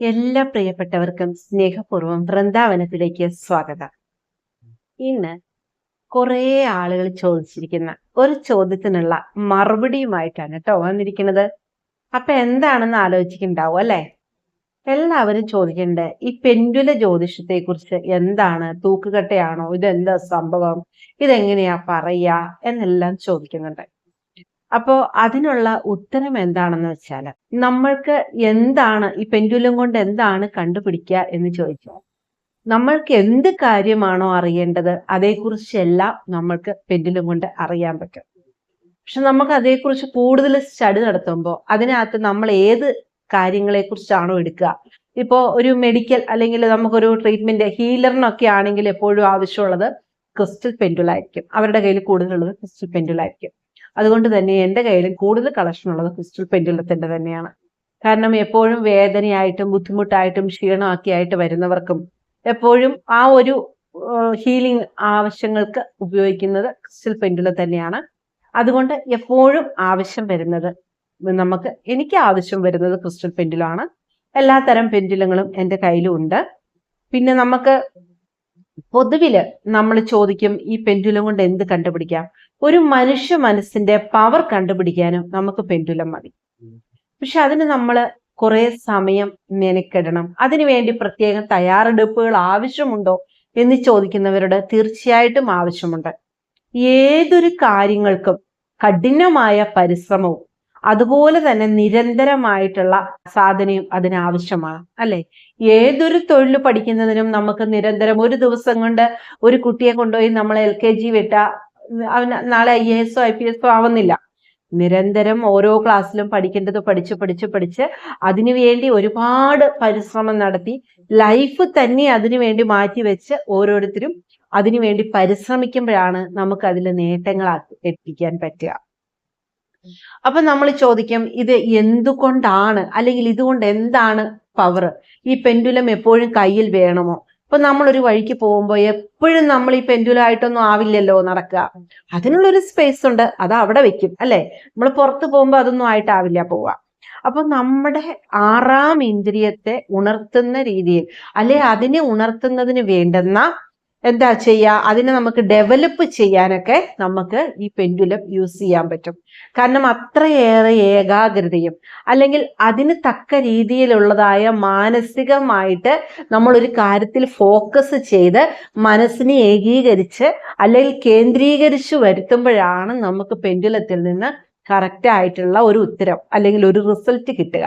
എല്ലാ പ്രിയപ്പെട്ടവർക്കും സ്നേഹപൂർവം വൃന്ദാവനത്തിലേക്ക് സ്വാഗതം. ഇന്ന് കുറേ ആളുകൾ ചോദിച്ചിരിക്കുന്ന ഒരു ചോദ്യത്തിനുള്ള മറുപടിയുമായിട്ടാണ് കേട്ടോ വന്നിരിക്കുന്നത്. അപ്പൊ എന്താണെന്ന് ആലോചിക്കുന്നുണ്ടാവും അല്ലെ? എല്ലാവരും ചോദിക്കേണ്ട ഈ പെൻഡുല ജ്യോതിഷത്തെ കുറിച്ച് എന്താണ്? തൂക്കുകട്ടയാണോ? ഇതെന്താ സംഭവം? ഇതെങ്ങനെയാ പറയാ എന്നെല്ലാം ചോദിക്കുന്നുണ്ട്. അപ്പോ അതിനുള്ള ഉത്തരം എന്താണെന്ന് വെച്ചാൽ നമ്മൾക്ക് എന്താണ് ഈ പെൻഡുലം കൊണ്ട് എന്താണ് കണ്ടുപിടിക്കുക എന്ന് ചോദിച്ചാൽ നമ്മൾക്ക് എന്ത് കാര്യമാണോ അറിയേണ്ടത് അതേക്കുറിച്ചെല്ലാം നമ്മൾക്ക് പെൻഡുലം കൊണ്ട് അറിയാൻ പറ്റും. പക്ഷെ നമുക്ക് അതേക്കുറിച്ച് കൂടുതൽ സ്റ്റഡി നടത്തുമ്പോൾ അതിനകത്ത് നമ്മൾ ഏത് കാര്യങ്ങളെ കുറിച്ചാണോ എടുക്കുക. ഇപ്പോൾ ഒരു മെഡിക്കൽ അല്ലെങ്കിൽ നമുക്കൊരു ട്രീറ്റ്മെന്റ് ഹീലറിനൊക്കെ ആണെങ്കിൽ എപ്പോഴും ആവശ്യമുള്ളത് ക്രിസ്റ്റൽ പെൻഡുലായിരിക്കും. അവരുടെ കയ്യിൽ കൂടുതലുള്ളത് ക്രിസ്റ്റൽ പെൻഡുലായിരിക്കും. അതുകൊണ്ട് തന്നെ എന്റെ കയ്യിലും കൂടുതൽ കളക്ഷൻ ഉള്ളത് ക്രിസ്റ്റൽ പെൻഡുലത്തിന്റെ തന്നെയാണ്. കാരണം എപ്പോഴും വേദനയായിട്ടും ബുദ്ധിമുട്ടായിട്ടും ക്ഷീണമാക്കിയായിട്ട് വരുന്നവർക്കും എപ്പോഴും ആ ഒരു ഹീലിംഗ് ആവശ്യങ്ങൾക്ക് ഉപയോഗിക്കുന്നത് ക്രിസ്റ്റൽ പെൻഡുലം തന്നെയാണ്. അതുകൊണ്ട് എപ്പോഴും ആവശ്യം വരുന്നത് നമുക്ക് എനിക്ക് ആവശ്യം വരുന്നത് ക്രിസ്റ്റൽ പെൻഡുലാണ് എല്ലാ തരം പെൻഡുലങ്ങളും എന്റെ കയ്യിലും ഉണ്ട് പിന്നെ നമുക്ക് പൊതുവിൽ നമ്മൾ ചോദിക്കും ഈ പെൻഡുലം കൊണ്ട് എന്ത് കണ്ടുപിടിക്കാം? ഒരു മനുഷ്യ മനസ്സിന്റെ പവർ കണ്ടുപിടിക്കാനും നമുക്ക് പെൻഡുലം മതി. പക്ഷെ അതിന് നമ്മൾ കുറെ സമയം മെനക്കെടണം. അതിനുവേണ്ടി പ്രത്യേകം തയ്യാറെടുപ്പുകൾ ആവശ്യമുണ്ടോ എന്ന് ചോദിക്കുന്നവരോട് തീർച്ചയായിട്ടും ആവശ്യമുണ്ട്. ഏതൊരു കാര്യങ്ങൾക്കും കഠിനമായ പരിശ്രമവും അതുപോലെ തന്നെ നിരന്തരമായിട്ടുള്ള സാധനയും അതിനാവശ്യമാണ് അല്ലെ? ഏതൊരു തൊഴിൽ പഠിക്കുന്നതിനും നമുക്ക് നിരന്തരം ഒരു ദിവസം കൊണ്ട് ഒരു കുട്ടിയെ കൊണ്ടുപോയി നമ്മൾ എൽ കെ ജി വിട്ട അവന് നാളെ ഐ എ എസോ ഐ പി എസോ ആവുന്നില്ല. നിരന്തരം ഓരോ ക്ലാസ്സിലും പഠിക്കേണ്ടത് പഠിച്ച് പഠിച്ച് പഠിച്ച് അതിനുവേണ്ടി ഒരുപാട് പരിശ്രമം നടത്തി ലൈഫ് തന്നെ അതിനുവേണ്ടി മാറ്റി വെച്ച് ഓരോരുത്തരും അതിനുവേണ്ടി പരിശ്രമിക്കുമ്പോഴാണ് നമുക്ക് അതിൽ നേട്ടങ്ങൾ എത്തിക്കാൻ പറ്റുക. അപ്പൊ നമ്മൾ ചോദിക്കും ഇത് എന്തുകൊണ്ടാണ്? അല്ലെങ്കിൽ ഇതുകൊണ്ട് എന്താണ് പവർ ഈ പെൻഡുലം എപ്പോഴും കയ്യിൽ വേണമോ? ഇപ്പൊ നമ്മൾ ഒരു വഴിക്ക് പോകുമ്പോൾ എപ്പോഴും നമ്മൾ ഈ പെൻഡുലായിട്ടൊന്നും ആവില്ലല്ലോ നടക്കുക. അതിനുള്ളൊരു സ്പേസ് ഉണ്ട്. അത് അവിടെ വെക്കും അല്ലെ? നമ്മൾ പുറത്ത് പോകുമ്പോൾ അതൊന്നും ആയിട്ടാവില്ല പോവുക അപ്പൊ നമ്മുടെ ആറാം ഇന്ദ്രിയത്തെ ഉണർത്തുന്ന രീതിയിൽ അല്ലെ അതിനെ ഉണർത്തുന്നതിന് വേണ്ടുന്ന എന്താ ചെയ്യുക അതിനെ നമുക്ക് ഡെവലപ്പ് ചെയ്യാനൊക്കെ നമുക്ക് ഈ പെൻഡുലം യൂസ് ചെയ്യാൻ പറ്റും. കാരണം അത്രയേറെ ഏകാഗ്രതയും അല്ലെങ്കിൽ അതിന് തക്ക രീതിയിലുള്ളതായ മാനസികമായിട്ട് നമ്മൾ ഒരു കാര്യത്തിൽ ഫോക്കസ് ചെയ്ത് മനസ്സിനെ ഏകീകരിച്ച് അല്ലെങ്കിൽ കേന്ദ്രീകരിച്ച് വരുത്തുമ്പോഴാണ് നമുക്ക് പെൻഡുലത്തിൽ നിന്ന് കറക്റ്റ് ആയിട്ടുള്ള ഒരു ഉത്തരം അല്ലെങ്കിൽ ഒരു റിസൾട്ട് കിട്ടുക.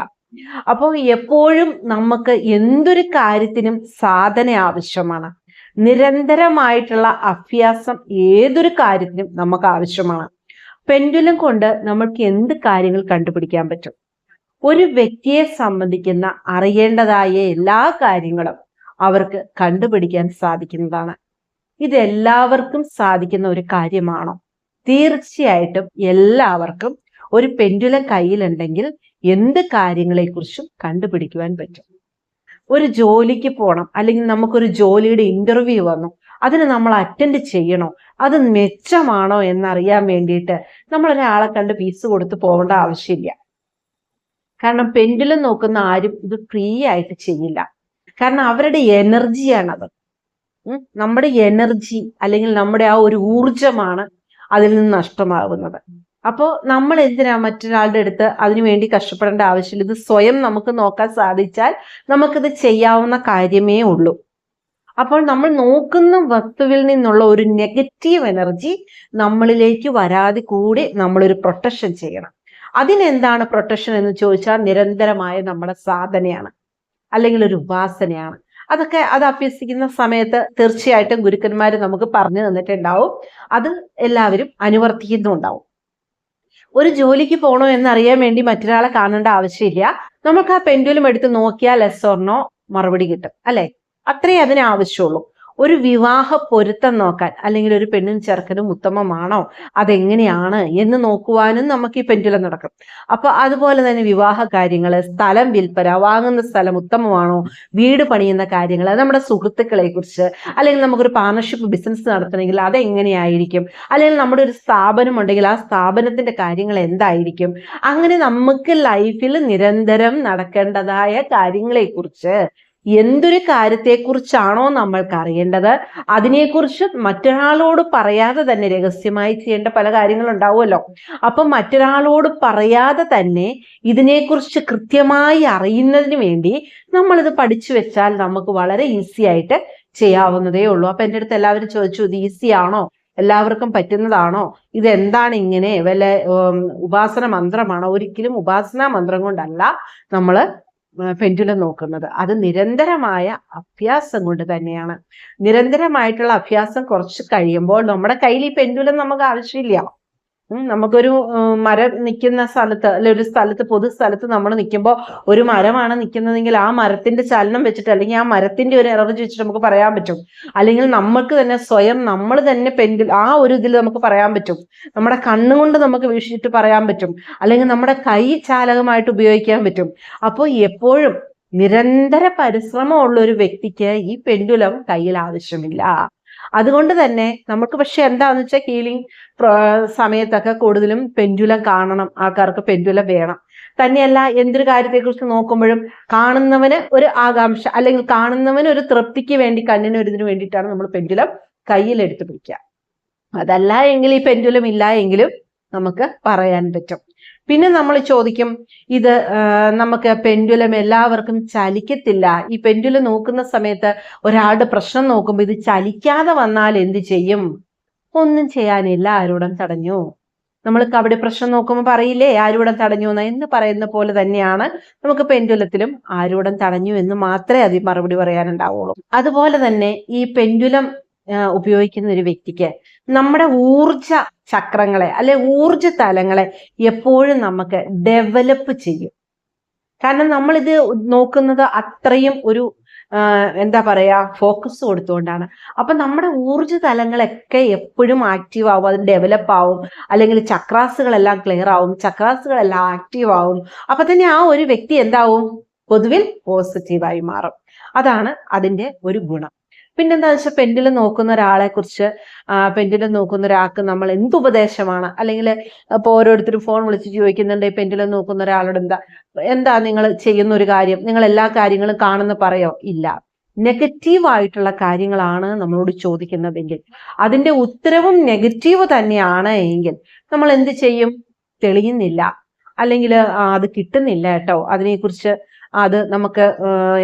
അപ്പോൾ എപ്പോഴും നമുക്ക് എന്തൊരു കാര്യത്തിനും സാധന ആവശ്യമാണ്. നിരന്തരമായിട്ടുള്ള അഭ്യാസം ഏതൊരു കാര്യത്തിനും നമുക്ക് ആവശ്യമാണ്. പെൻഡുലം കൊണ്ട് നമ്മൾക്ക് എന്ത് കാര്യങ്ങൾ കണ്ടുപിടിക്കാൻ പറ്റും? ഒരു വ്യക്തിയെ സംബന്ധിക്കുന്ന അറിയേണ്ടതായ എല്ലാ കാര്യങ്ങളും അവർക്ക് കണ്ടുപിടിക്കാൻ സാധിക്കുന്നതാണ്. ഇതെല്ലാവർക്കും സാധിക്കുന്ന ഒരു കാര്യമാണോ? തീർച്ചയായിട്ടും എല്ലാവർക്കും ഒരു പെൻഡുലം കയ്യിലുണ്ടെങ്കിൽ എന്ത് കാര്യങ്ങളെക്കുറിച്ചും കണ്ടുപിടിക്കുവാൻ പറ്റും. ഒരു ജോലിക്ക് പോകണം അല്ലെങ്കിൽ നമുക്കൊരു ജോലിയുടെ ഇന്റർവ്യൂ വന്നു അതിന് നമ്മൾ അറ്റൻഡ് ചെയ്യണോ അത് മെച്ചമാണോ എന്നറിയാൻ വേണ്ടിയിട്ട് നമ്മൾ ഒരാളെ കണ്ട് ഫീസ് കൊടുത്ത് പോകേണ്ട ആവശ്യമില്ല. കാരണം പെൻഡിലും നോക്കുന്ന ആരും ഇത് ഫ്രീ ആയിട്ട് ചെയ്യില്ല. കാരണം അവരുടെ എനർജിയാണത് നമ്മുടെ എനർജി അല്ലെങ്കിൽ നമ്മുടെ ആ ഒരു ഊർജമാണ് അതിൽ നിന്ന് നഷ്ടമാകുന്നത്. അപ്പോൾ നമ്മൾ എന്തിനാ മറ്റൊരാളുടെ അടുത്ത് അതിനു വേണ്ടി കഷ്ടപ്പെടേണ്ട ആവശ്യമില്ല? ഇത് സ്വയം നമുക്ക് നോക്കാൻ സാധിച്ചാൽ നമുക്കിത് ചെയ്യാവുന്ന കാര്യമേ ഉള്ളൂ. അപ്പോൾ നമ്മൾ നോക്കുന്ന വസ്തുവിൽ നിന്നുള്ള ഒരു നെഗറ്റീവ് എനർജി നമ്മളിലേക്ക് വരാതെ കൂടി നമ്മളൊരു പ്രൊട്ടക്ഷൻ ചെയ്യണം. അതിനെന്താണ് പ്രൊട്ടക്ഷൻ എന്ന് ചോദിച്ചാൽ നിരന്തരമായ നമ്മുടെ സാധനയാണ്. അല്ലെങ്കിൽ ഒരു ഉപാസനയാണ്. അതൊക്കെ അത് അഭ്യസിക്കുന്ന സമയത്ത് തീർച്ചയായിട്ടും ഗുരുക്കന്മാർ നമുക്ക് പറഞ്ഞു തന്നിട്ടുണ്ടാവും. അത് എല്ലാവരും അനുവർത്തിക്കുന്നുണ്ടാവും. ഒരു ജോലിക്ക് പോകണോ എന്നറിയാൻ വേണ്ടി മറ്റൊരാളെ കാണേണ്ട ആവശ്യമില്ല. നമുക്ക് ആ പെൻഡുലും എടുത്ത് നോക്കിയാൽ ലെസ് ഓർണോ മറുപടി കിട്ടും അല്ലെ? അത്രേ അതിന് ആവശ്യമുള്ളൂ. ഒരു വിവാഹ പൊരുത്തം നോക്കാൻ അല്ലെങ്കിൽ ഒരു പെണ്ണും ചെറുക്കനും ഉത്തമമാണോ? അതെങ്ങനെയാണ് എന്ന് നോക്കുവാനും നമുക്ക് ഈ പെൻഡുലം നടക്കും. അപ്പൊ അതുപോലെ തന്നെ വിവാഹ കാര്യങ്ങൾ സ്ഥലം വിൽപ്പന വാങ്ങുന്ന സ്ഥലം ഉത്തമമാണോ? വീട് പണിയുന്ന കാര്യങ്ങൾ നമ്മുടെ സുഹൃത്തുക്കളെ കുറിച്ച് അല്ലെങ്കിൽ നമുക്കൊരു പാർട്ണർഷിപ്പ് ബിസിനസ് നടത്തണമെങ്കിൽ അതെങ്ങനെയായിരിക്കും? അല്ലെങ്കിൽ നമ്മുടെ ഒരു സ്ഥാപനം ഉണ്ടെങ്കിൽ ആ സ്ഥാപനത്തിന്റെ കാര്യങ്ങൾ എന്തായിരിക്കും? അങ്ങനെ നമുക്ക് ലൈഫിൽ നിരന്തരം നടക്കേണ്ടതായ കാര്യങ്ങളെക്കുറിച്ച് എന്തൊരു കാര്യത്തെക്കുറിച്ചാണോ നമ്മൾക്ക് അറിയേണ്ടത് അതിനെക്കുറിച്ച് മറ്റൊരാളോട് പറയാതെ തന്നെ രഹസ്യമായി ചെയ്യേണ്ട പല കാര്യങ്ങളുണ്ടാവുമല്ലോ. അപ്പം മറ്റൊരാളോട് പറയാതെ തന്നെ ഇതിനെക്കുറിച്ച് കൃത്യമായി അറിയുന്നതിന് വേണ്ടി നമ്മളിത് പഠിച്ചു വെച്ചാൽ നമുക്ക് വളരെ ഈസി ആയിട്ട് ചെയ്യാവുന്നതേ ഉള്ളൂ. അപ്പം എന്റെ അടുത്ത് എല്ലാവരും ചോദിച്ചു ഇത് ഈസി ആണോ? എല്ലാവർക്കും പറ്റുന്നതാണോ? ഇതെന്താണ് ഇങ്ങനെ വല്ല ഉപാസന മന്ത്രമാണോ? ഒരിക്കലും ഉപാസന മന്ത്രം കൊണ്ടല്ല നമ്മൾ പെൻഡുലം നോക്കുന്നത്. അത് നിരന്തരമായ അഭ്യാസം കൊണ്ട് തന്നെയാണ്. നിരന്തരമായിട്ടുള്ള അഭ്യാസം കുറച്ച് കഴിയുമ്പോൾ നമ്മുടെ കയ്യിൽ ഈ പെൻഡുലം നമുക്ക് ആവശ്യമില്ല. നമുക്കൊരു മരം നിൽക്കുന്ന സ്ഥലത്ത് അല്ലെ ഒരു സ്ഥലത്ത് പൊതു സ്ഥലത്ത് നമ്മൾ നിൽക്കുമ്പോൾ ഒരു മരമാണ് നിൽക്കുന്നതെങ്കിൽ ആ മരത്തിന്റെ ചലനം വെച്ചിട്ട് അല്ലെങ്കിൽ ആ മരത്തിന്റെ ഒരു എനർജി വെച്ചിട്ട് നമുക്ക് പറയാൻ പറ്റും. അല്ലെങ്കിൽ നമ്മൾക്ക് തന്നെ സ്വയം നമ്മൾ തന്നെ പെൻഡിൽ ആ ഒരു ഇതിൽ നമുക്ക് പറയാൻ പറ്റും. നമ്മുടെ കണ്ണുകൊണ്ട് നമുക്ക് വീക്ഷിച്ചിട്ട് പറയാൻ പറ്റും. അല്ലെങ്കിൽ നമ്മുടെ കൈ ചാലകമായിട്ട് ഉപയോഗിക്കാൻ പറ്റും. അപ്പോൾ എപ്പോഴും നിരന്തര പരിശ്രമമുള്ള ഒരു വ്യക്തിക്ക് ഈ പെൻഡുലം കയ്യിൽ ആവശ്യമില്ല. അതുകൊണ്ട് തന്നെ നമുക്ക് പക്ഷെ എന്താന്ന് വെച്ചാൽ ഹീലിംഗ് സമയത്തൊക്കെ കൂടുതലും പെൻഡുലം കാണണം. ആൾക്കാർക്ക് പെൻഡുലം വേണം. തന്നെയല്ല എന്തൊരു കാര്യത്തെക്കുറിച്ച് നോക്കുമ്പോഴും കാണുന്നവന് ഒരു ആകാംക്ഷ അല്ലെങ്കിൽ കാണുന്നവന് ഒരു തൃപ്തിക്ക് വേണ്ടി കണ്ണിന് ഒരു വേണ്ടിയിട്ടാണ് നമ്മൾ പെൻഡുലം കയ്യിലെടുത്ത് പിടിക്കുക അതല്ല എങ്കിൽ ഈ പെൻഡുലം ഇല്ല എങ്കിലും നമുക്ക് പറയാൻ പറ്റും. പിന്നെ നമ്മൾ ചോദിക്കും ഇത് നമുക്ക് പെൻഡുലം എല്ലാവർക്കും ചലിക്കത്തില്ല. ഈ പെൻഡുലം നോക്കുന്ന സമയത്ത് ഒരാളുടെ പ്രശ്നം നോക്കുമ്പോൾ ഇത് ചലിക്കാതെ വന്നാൽ എന്ത് ചെയ്യും? ഒന്നും ചെയ്യാനില്ല ആരോടും തടഞ്ഞു. നമ്മൾ കബഡി പ്രശ്നം നോക്കുമ്പോൾ പറയില്ലേ ആരൂടം തടഞ്ഞു എന്ന്? എന്ന് പറയുന്ന പോലെ തന്നെയാണ് നമുക്ക് പെൻഡുലത്തിലും ആരൂടം തടഞ്ഞു എന്ന് മാത്രമേ അതിൽ മറുപടി പറയാനുണ്ടാവുള്ളൂ. അതുപോലെ തന്നെ ഈ പെൻഡുലം ഉപയോഗിക്കുന്ന ഒരു വ്യക്തിക്ക് നമ്മുടെ ഊർജ ചക്രങ്ങളെ അല്ലെ ഊർജ തലങ്ങളെ എപ്പോഴും നമുക്ക് ഡെവലപ്പ് ചെയ്യും. കാരണം നമ്മൾ ഇത് നോക്കുന്നത് അത്രയും ഒരു എന്താ പറയാ ഫോക്കസ് കൊടുത്തുകൊണ്ടാണ്. അപ്പൊ നമ്മുടെ ഊർജ തലങ്ങളൊക്കെ എപ്പോഴും ആക്റ്റീവ് ആവും അത് ഡെവലപ്പ് ആവും അല്ലെങ്കിൽ ചക്രാസുകളെല്ലാം ക്ലിയർ ആവും ചക്രാസുകളെല്ലാം ആക്റ്റീവ് ആവും. അപ്പൊ തന്നെ ആ ഒരു വ്യക്തി എന്താവും? പൊതുവിൽ പോസിറ്റീവായി മാറും. അതാണ് അതിന്റെ ഒരു ഗുണം. പിന്നെന്താ വെച്ചാൽ പെൻഡിൽ നോക്കുന്ന ഒരാളെ കുറിച്ച് പെൻഡിൽ നോക്കുന്ന ഒരാൾക്ക് നമ്മൾ എന്ത് ഉപദേശമാണ്? അല്ലെങ്കിൽ ഇപ്പോൾ ഓരോരുത്തരും ഫോൺ വിളിച്ച് ചോദിക്കുന്നുണ്ട് പെൻഡിൽ നോക്കുന്ന ഒരാളോട് എന്താ എന്താ നിങ്ങൾ ചെയ്യുന്ന ഒരു കാര്യം? നിങ്ങൾ എല്ലാ കാര്യങ്ങളും കാണുന്ന പറയോ? ഇല്ല. നെഗറ്റീവ് ആയിട്ടുള്ള കാര്യങ്ങളാണ് നമ്മളോട് ചോദിക്കുന്നതെങ്കിൽ അതിന്റെ ഉത്തരവും നെഗറ്റീവ് തന്നെയാണ് എങ്കിൽ നമ്മൾ എന്ത് ചെയ്യും? തെളിയുന്നില്ല. അല്ലെങ്കിൽ അത് കിട്ടുന്നില്ല കേട്ടോ. അതിനെക്കുറിച്ച് അത് നമുക്ക്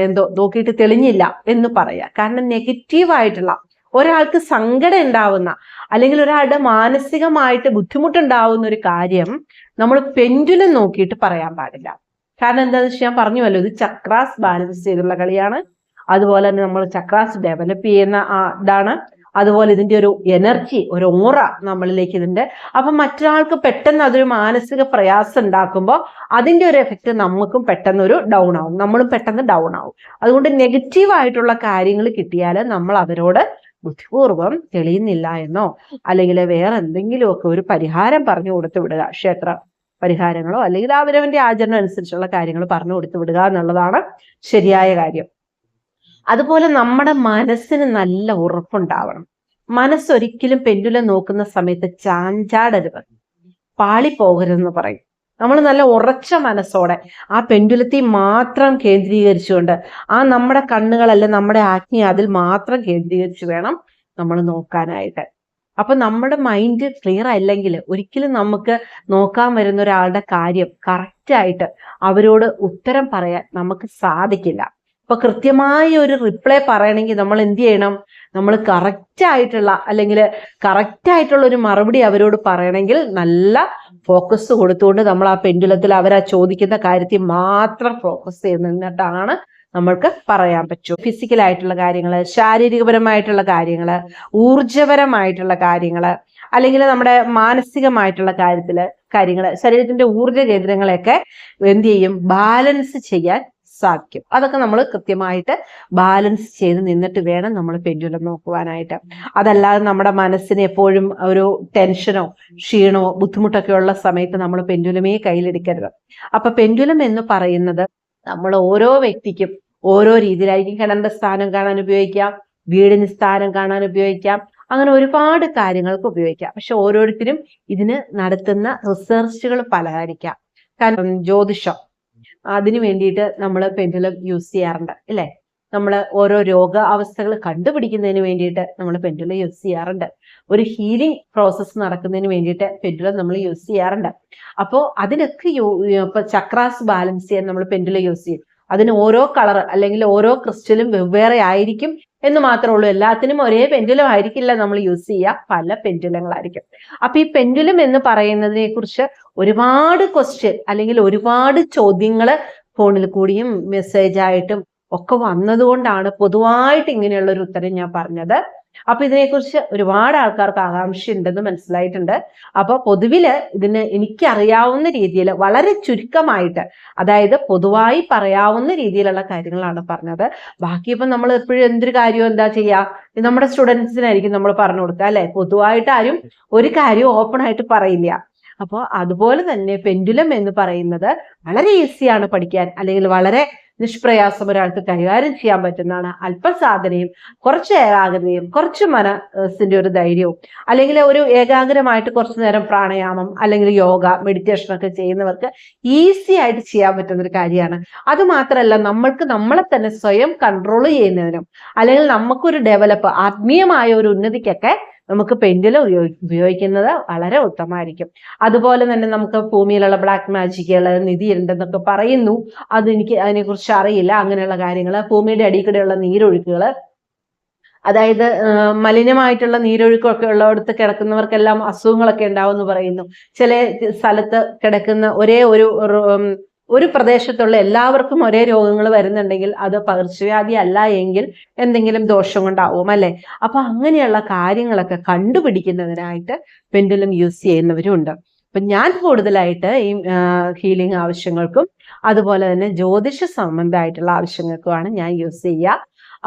എന്തോ നോക്കിയിട്ട് തെളിഞ്ഞില്ല എന്ന് പറയാം. കാരണം നെഗറ്റീവായിട്ടുള്ള ഒരാൾക്ക് സങ്കടം ഉണ്ടാവുന്ന അല്ലെങ്കിൽ ഒരാളുടെ മാനസികമായിട്ട് ബുദ്ധിമുട്ടുണ്ടാവുന്ന ഒരു കാര്യം നമ്മൾ പെൻഡുലം നോക്കിയിട്ട് പറയാൻ പാടില്ല. കാരണം എന്താണെന്ന് വെച്ചാൽ ഞാൻ പറഞ്ഞുവല്ലോ ഇത് ചക്രാസ് ബാലൻസ് ചെയ്തുള്ള കളിയാണ്. അതുപോലെ തന്നെ നമ്മൾ ചക്രാസ് ഡെവലപ്പ് ചെയ്യുന്ന ഇതാണ് അതുപോലെ ഇതിന്റെ ഒരു എനർജി ഒരു ഓറ നമ്മളിലേക്ക് ഇതിന്റെ അപ്പൊ മറ്റൊരാൾക്ക് പെട്ടെന്ന് അതൊരു മാനസിക പ്രയാസം ഉണ്ടാക്കുമ്പോൾ അതിന്റെ ഒരു എഫക്റ്റ് നമുക്കും പെട്ടെന്ന് ഒരു ഡൗൺ ആവും. നമ്മളും പെട്ടെന്ന് ഡൗൺ ആവും. അതുകൊണ്ട് നെഗറ്റീവ് ആയിട്ടുള്ള കാര്യങ്ങൾ കിട്ടിയാൽ നമ്മൾ അവരോട് ബുദ്ധിപൂർവം തെളിയുന്നില്ല എന്നോ അല്ലെങ്കിൽ വേറെ എന്തെങ്കിലുമൊക്കെ ഒരു പരിഹാരം പറഞ്ഞു കൊടുത്തു വിടുക ക്ഷേത്ര പരിഹാരങ്ങളോ അല്ലെങ്കിൽ അവരവന്റെ ആചരണം അനുസരിച്ചുള്ള കാര്യങ്ങൾ പറഞ്ഞു കൊടുത്തു വിടുക എന്നുള്ളതാണ് ശരിയായ കാര്യം. അതുപോലെ നമ്മുടെ മനസ്സിന് നല്ല ഉറപ്പുണ്ടാവണം. മനസ്സൊരിക്കലും പെൻഡുലം നോക്കുന്ന സമയത്ത് ചാഞ്ചാടരുത്. പാളി പാളിപ്പോകരുതെന്ന് പറയും. നമ്മൾ നല്ല ഉറച്ച മനസ്സോടെ ആ പെൻഡുലത്തിൽ മാത്രം കേന്ദ്രീകരിച്ചുകൊണ്ട് ആ നമ്മുടെ കണ്ണുകളല്ല നമ്മുടെ ആജ്ഞ അതിൽ മാത്രം കേന്ദ്രീകരിച്ച് വേണം നമ്മൾ നോക്കാനായിട്ട്. അപ്പൊ നമ്മുടെ മൈൻഡ് ക്ലിയർ അല്ലെങ്കിൽ ഒരിക്കലും നമുക്ക് നോക്കാൻ വരുന്ന ഒരാളുടെ കാര്യം കറക്റ്റായിട്ട് അവരോട് ഉത്തരം പറയാൻ നമുക്ക് സാധിക്കില്ല. അപ്പൊ കൃത്യമായ ഒരു റിപ്ലൈ പറയണമെങ്കിൽ നമ്മൾ എന്ത് ചെയ്യണം? നമ്മൾ കറക്റ്റ് ആയിട്ടുള്ള അല്ലെങ്കിൽ കറക്റ്റ് ആയിട്ടുള്ള ഒരു മറുപടി അവരോട് പറയണമെങ്കിൽ നല്ല ഫോക്കസ് കൊടുത്തുകൊണ്ട് നമ്മൾ ആ പെൻഡുലത്തിൽ അവർ ആ ചോദിക്കുന്ന കാര്യത്തിൽ മാത്രം ഫോക്കസ് ചെയ്യുന്നിട്ടാണ് നമ്മൾക്ക് പറയാൻ പറ്റും. ഫിസിക്കൽ ആയിട്ടുള്ള കാര്യങ്ങൾ ശാരീരികപരമായിട്ടുള്ള കാര്യങ്ങൾ ഊർജപരമായിട്ടുള്ള കാര്യങ്ങൾ അല്ലെങ്കിൽ നമ്മുടെ മാനസികമായിട്ടുള്ള കാര്യത്തിൽ കാര്യങ്ങൾ ശരീരത്തിന്റെ ഊർജ കേന്ദ്രങ്ങളെയൊക്കെ എന്ത് ചെയ്യും? ബാലൻസ് ചെയ്യാൻ സാധിക്കും. അതൊക്കെ നമ്മൾ കൃത്യമായിട്ട് ബാലൻസ് ചെയ്ത് നിന്നിട്ട് വേണം നമ്മൾ പെൻഡുലം നോക്കുവാനായിട്ട്. അതല്ലാതെ നമ്മുടെ മനസ്സിന് എപ്പോഴും ഒരു ടെൻഷനോ ക്ഷീണമോ ബുദ്ധിമുട്ടൊക്കെ ഉള്ള സമയത്ത് നമ്മൾ പെൻഡുലമേ കയ്യിലെടുക്കരുത്. അപ്പൊ പെൻഡുലം എന്ന് പറയുന്നത് നമ്മൾ ഓരോ വ്യക്തിക്കും ഓരോ രീതിയിലായിരിക്കും. കിണറിന്റെ സ്ഥാനം കാണാൻ ഉപയോഗിക്കാം വീടിന് സ്ഥാനം കാണാൻ ഉപയോഗിക്കാം അങ്ങനെ ഒരുപാട് കാര്യങ്ങൾക്ക് ഉപയോഗിക്കാം. പക്ഷെ ഓരോരുത്തരും ഇതിന് നടത്തുന്ന റിസർച്ചുകൾ പലതായിരിക്കാം. കാരണം ജ്യോതിഷം അതിന് വേണ്ടിയിട്ട് നമ്മൾ പെൻഡുലം യൂസ് ചെയ്യാറുണ്ട് അല്ലേ? നമ്മൾ ഓരോ രോഗ അവസ്ഥകൾ കണ്ടുപിടിക്കുന്നതിന് വേണ്ടിയിട്ട് നമ്മൾ പെൻഡുലം യൂസ് ചെയ്യാറുണ്ട്. ഒരു ഹീലിംഗ് പ്രോസസ്സ് നടക്കുന്നതിന് വേണ്ടിയിട്ട് പെൻഡുലം നമ്മൾ യൂസ് ചെയ്യാറുണ്ട്. അപ്പോൾ അതിനൊക്കെ യൂ ഇപ്പൊ ചക്രാസ് ബാലൻസ് ചെയ്യാൻ നമ്മൾ പെൻഡുലം യൂസ് ചെയ്യും. അതിന് ഓരോ കളർ അല്ലെങ്കിൽ ഓരോ ക്രിസ്റ്റലും വെവ്വേറെ ആയിരിക്കും എന്ന് മാത്രമേ ഉള്ളൂ. എല്ലാത്തിനും ഒരേ പെൻഡുലം ആയിരിക്കില്ല നമ്മൾ യൂസ് ചെയ്യുക. പല പെൻഡുലങ്ങളായിരിക്കും അപ്പൊ ഈ പെൻഡുലം എന്ന് പറയുന്നതിനെ കുറിച്ച് ഒരുപാട് ക്വസ്റ്റ്യൻ അല്ലെങ്കിൽ ഒരുപാട് ചോദ്യങ്ങൾ ഫോണിൽ കൂടിയും മെസ്സേജായിട്ടും ഒക്കെ വന്നതുകൊണ്ടാണ് പൊതുവായിട്ട് ഇങ്ങനെയുള്ള ഒരു ഉത്തരം ഞാൻ പറഞ്ഞത്. അപ്പൊ ഇതിനെക്കുറിച്ച് ഒരുപാട് ആൾക്കാർക്ക് ആകാംക്ഷ ഉണ്ടെന്ന് മനസ്സിലായിട്ടുണ്ട്. അപ്പൊ പൊതുവിൽ ഇതിന് എനിക്കറിയാവുന്ന രീതിയിൽ വളരെ ചുരുക്കമായിട്ട് അതായത് പൊതുവായി പറയാവുന്ന രീതിയിലുള്ള കാര്യങ്ങളാണ് പറഞ്ഞത്. ബാക്കി ഇപ്പൊ നമ്മൾ എപ്പോഴും എന്തൊരു കാര്യവും എന്താ ചെയ്യാ? നമ്മുടെ സ്റ്റുഡൻസിനായിരിക്കും നമ്മൾ പറഞ്ഞു കൊടുക്കുക അല്ലെ? പൊതുവായിട്ട് ആരും ഒരു കാര്യവും ഓപ്പൺ ആയിട്ട് പറയില്ല. അപ്പോൾ അതുപോലെ തന്നെ പെൻഡുലം എന്ന് പറയുന്നത് വളരെ ഈസിയാണ് പഠിക്കാൻ അല്ലെങ്കിൽ വളരെ നിഷ്പ്രയാസം ഒരാൾക്ക് കൈകാര്യം ചെയ്യാൻ പറ്റുന്നതാണ്. അല്പസാധനയും കുറച്ച് ഏകാഗ്രതയും കുറച്ച് മനസ്സിന്റെ ഒരു ധൈര്യവും അല്ലെങ്കിൽ ഒരു ഏകാഗ്രമായിട്ട് കുറച്ചു നേരം പ്രാണായാമം അല്ലെങ്കിൽ യോഗ മെഡിറ്റേഷൻ ഒക്കെ ചെയ്യുന്നവർക്ക് ഈസി ആയിട്ട് ചെയ്യാൻ പറ്റുന്ന ഒരു കാര്യമാണ്. അത് മാത്രമല്ല നമ്മൾക്ക് നമ്മളെ തന്നെ സ്വയം കൺട്രോൾ ചെയ്യുന്നതിനും അല്ലെങ്കിൽ നമുക്കൊരു ഡെവലപ്പ് ആത്മീയമായ ഒരു ഉന്നതിക്കൊക്കെ നമുക്ക് പെൻഡിൽ ഉപയോഗിക്കുന്നത് വളരെ ഉത്തമമായിരിക്കും. അതുപോലെ തന്നെ നമുക്ക് ഭൂമിയിലുള്ള ബ്ലാക്ക് മാജിക്കുകൾ നിധി ഉണ്ടെന്നൊക്കെ പറയുന്നു. അതെനിക്ക് അതിനെക്കുറിച്ച് അറിയില്ല. അങ്ങനെയുള്ള കാര്യങ്ങൾ ഭൂമിയുടെ അടിയിൽക്കൂടെയുള്ള നീരൊഴുക്കുകൾ. അതായത് മലിനമായിട്ടുള്ള നീരൊഴുക്കൊക്കെ ഉള്ളിടത്ത് കിടക്കുന്നവർക്കെല്ലാം അസുഖങ്ങളൊക്കെ ഉണ്ടാവും എന്ന് പറയുന്നു. ചില സ്ഥലത്ത് കിടക്കുന്ന ഒരേ ഒരു ഒരു പ്രദേശത്തുള്ള എല്ലാവർക്കും ഒരേ രോഗങ്ങൾ വരുന്നുണ്ടെങ്കിൽ അത് പകർച്ചവ്യാധി അല്ല എങ്കിൽ എന്തെങ്കിലും ദോഷം കൊണ്ടാവും അല്ലെ? അപ്പൊ അങ്ങനെയുള്ള കാര്യങ്ങളൊക്കെ കണ്ടുപിടിക്കുന്നതിനായിട്ട് പെൻഡുലം യൂസ് ചെയ്യുന്നവരും ഉണ്ട്. അപ്പൊ ഞാൻ കൂടുതലായിട്ട് ഈ ഹീലിംഗ് ആവശ്യങ്ങൾക്കും അതുപോലെ തന്നെ ജ്യോതിഷ സംബന്ധമായിട്ടുള്ള ആവശ്യങ്ങൾക്കുമാണ് ഞാൻ യൂസ് ചെയ്യുക.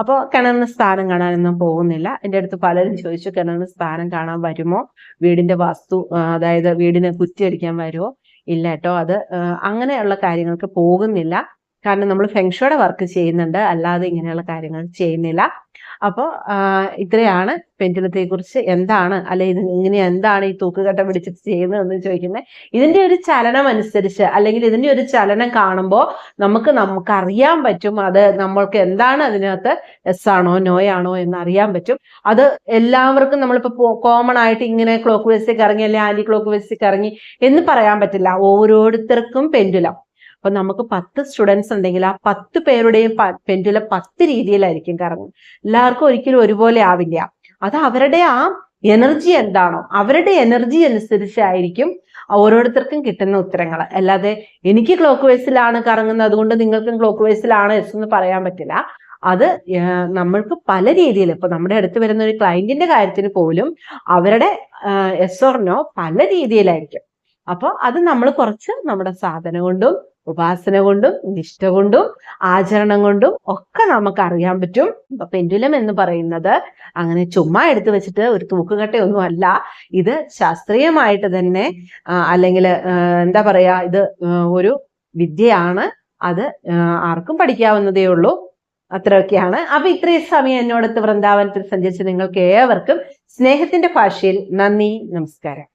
അപ്പോൾ കിണറിന് സ്ഥാനം കാണാനൊന്നും പോകുന്നില്ല. എന്റെ അടുത്ത് പലരും ചോദിച്ചു കിണറിന് സ്ഥാനം കാണാൻ വരുമോ? വീടിന്റെ വാസ്തു അതായത് വീടിന് കുറ്റിയടിക്കാൻ വരുമോ? ഇല്ല കേട്ടോ അത് അങ്ങനെയുള്ള കാര്യങ്ങൾക്ക് പോകുന്നില്ല. കാരണം നമ്മൾ ഫെങ്ഷോടെ വർക്ക് ചെയ്യുന്നുണ്ട്. അല്ലാതെ ഇങ്ങനെയുള്ള കാര്യങ്ങൾ ചെയ്യുന്നില്ല. അപ്പോൾ ഇത്രയാണ് പെൻഡുലത്തെ കുറിച്ച് എന്താണ് അല്ലെ ഇത് ഇങ്ങനെ എന്താണ് ഈ തൂക്കുകട്ട പിടിച്ചിട്ട് ചെയ്യുന്നതെന്ന് ചോദിക്കുന്നത് ഇതിന്റെ ഒരു ചലനം അനുസരിച്ച് അല്ലെങ്കിൽ ഇതിന്റെ ഒരു ചലനം കാണുമ്പോൾ നമുക്ക് നമുക്ക് അറിയാൻ പറ്റും അത് നമ്മൾക്ക് എന്താണ് അതിനകത്ത് എസ് ആണോ നോ ആണോ എന്ന് അറിയാൻ പറ്റും. അത് എല്ലാവർക്കും നമ്മളിപ്പോ കോമൺ ആയിട്ട് ഇങ്ങനെ ക്ലോക്ക് വേസിൽ കറങ്ങി അല്ലെങ്കിൽ ആന്റി ക്ലോക്ക് വേസിൽ കറങ്ങി എന്ന് പറയാൻ പറ്റില്ല. ഓരോരുത്തർക്കും പെൻഡുലം. അപ്പൊ നമുക്ക് പത്ത് സ്റ്റുഡൻസ് ഉണ്ടെങ്കിൽ ആ പത്ത് പേരുടെയും പെൻഡുലം പത്ത് രീതിയിലായിരിക്കും കറങ്ങും എല്ലാവർക്കും ഒരിക്കലും ഒരുപോലെ ആവില്ല. അത് അവരുടെ ആ എനർജി എന്താണോ അവരുടെ എനർജി അനുസരിച്ചായിരിക്കും ഓരോരുത്തർക്കും കിട്ടുന്ന ഉത്തരങ്ങൾ. അല്ലാതെ എനിക്ക് ക്ലോക്ക് വൈസിലാണ് കറങ്ങുന്നത് അതുകൊണ്ട് നിങ്ങൾക്കും ക്ലോക്ക് വൈസിലാണ് എസ് എന്ന് പറയാൻ പറ്റില്ല. അത് നമ്മൾക്ക് പല രീതിയിൽ ഇപ്പൊ നമ്മുടെ അടുത്ത് വരുന്ന ഒരു ക്ലയന്റിന്റെ കാര്യത്തിന് പോലും അവരുടെ എസ് ഓർനോ പല രീതിയിലായിരിക്കും. അപ്പോൾ അത് നമ്മൾ കുറച്ച് നമ്മുടെ സാധനം കൊണ്ടും ഉപാസന കൊണ്ടും നിഷ്ഠ കൊണ്ടും ആചരണം കൊണ്ടും ഒക്കെ നമുക്ക് അറിയാൻ പറ്റും. അപ്പൊ പെൻഡുലം എന്ന് പറയുന്നത് അങ്ങനെ ചുമ്മാ എടുത്തു വെച്ചിട്ട് ഒരു തൂക്കുകട്ടയൊന്നും അല്ല ഇത് ശാസ്ത്രീയമായിട്ട് തന്നെ അല്ലെങ്കിൽ എന്താ പറയാ ഇത് ഒരു വിദ്യയാണ്. അത് ആർക്കും പഠിക്കാവുന്നതേ ഉള്ളൂ. അത്രയൊക്കെയാണ്. അപ്പൊ ഇത്രയും സമയം എന്നോടത്ത് വൃന്ദാവനത്തിൽ സഞ്ചരിച്ച നിങ്ങൾക്ക് ഏവർക്കും സ്നേഹത്തിന്റെ ഭാഷയിൽ നന്ദി നമസ്കാരം.